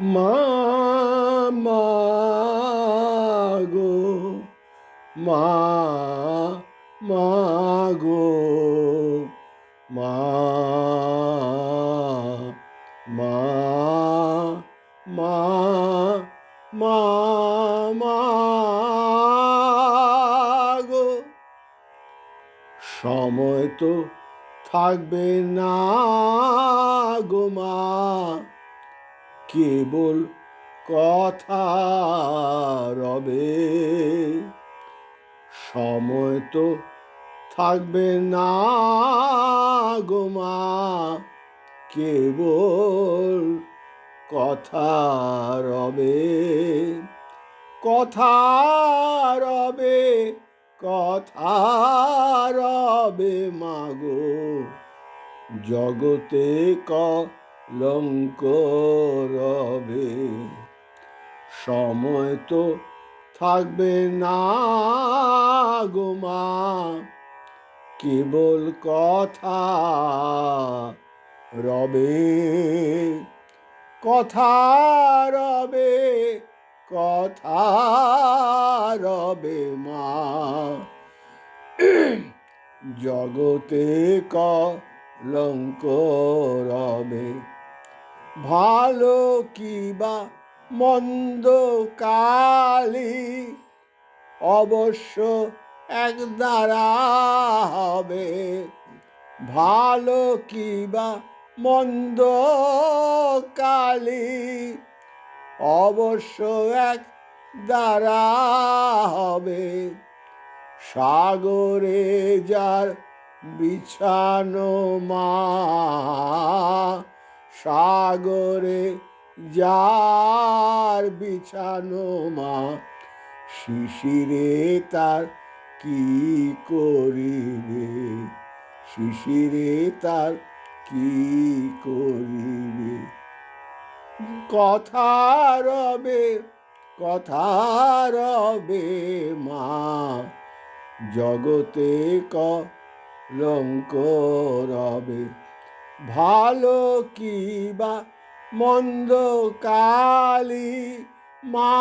মা গো, মা মা গো, মা মা মা মা মা গো। সময় তো থাকবে না গো মা। কেবল কথা রবে। সময় তো থাকবে না গো মা, কেবল কথা রবে। কথা রবে কথা রবে মাগো জগতে কলঙ্ক রবে সময় তো থাকবে না গো মা, কেবল কথা রবে। কথা রবে কথা রবে মা। জগতে কলঙ্ক রবে। ভালো কি বা মন্দ কালি অবশ্য এক দ্বারা হবে। ভালো কি বা মন্দ কালি অবশ্য এক দ্বারা হবে। সাগরে যার বিছানো মা সাগরে যার বিছানো মা শিশিরে তার কি করিবে? শিশিরে তার কি করিবে? কথা রবে কথা রবে মা, জগতে কলঙ্ক রবে ভালো কি বা মন্দ কালি মা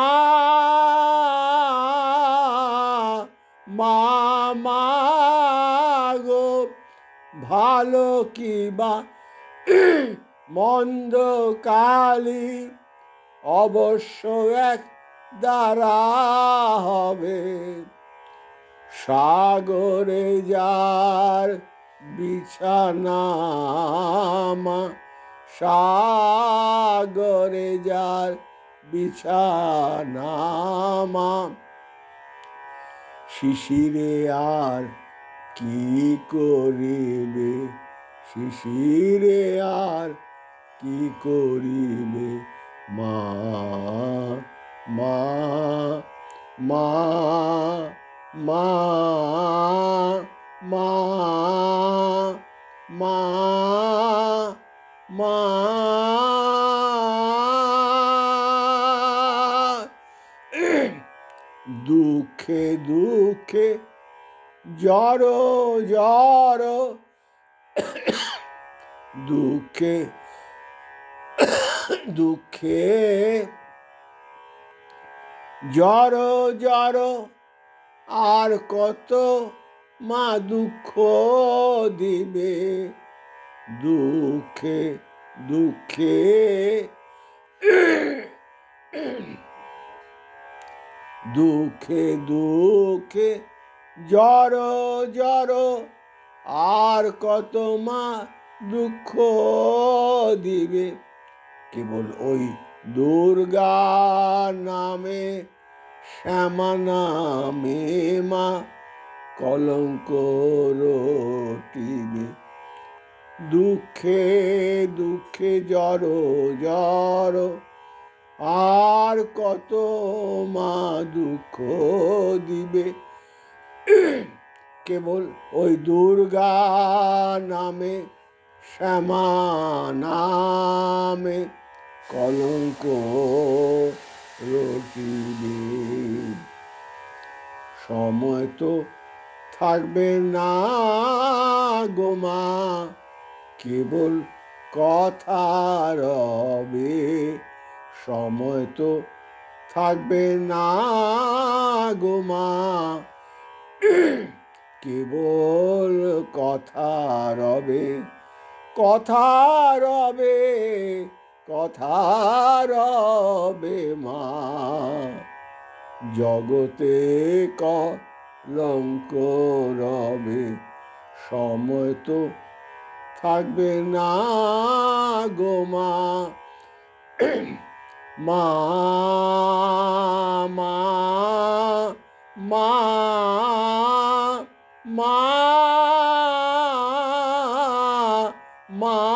মা গো। ভালো কি বা মন্দ কালি অবশ্য এক দ্বারা হবে। সাগরে যার বিছানা মা সাগরে যার বিছানা মা। শিশিরে আর কি করিবে? শিশিরে আর কি করিবে? মা মা মা মা মা। দুঃখে দুঃখে জড় জড় দুঃখে দুঃখে জড় জড় আর কত মা দুঃখ দিবে দুঃখে দুঃখে দুঃখে দুঃখে জড় জড় আর কত মা দুঃখ দিবে? কেবল ওই দুর্গা নামে, শ্যামা নামে মা কলঙ্ক রটিবে। দুঃখে দুঃখে জড় জড়। আর কত মা দুঃখ দিবে? কেবল ওই দুর্গা নামে, শ্যামা নামে কলঙ্ক রটিবে। সময় তো থাকবে না গোমা কেবল কথা রবে সময় তো থাকবে না গোমা কেবল কথা রবে কথা রবে কথা রবে মা। জগতে কলঙ্ক রবে, সময় তো থাকবে না গো মা। মা মা মা মা মা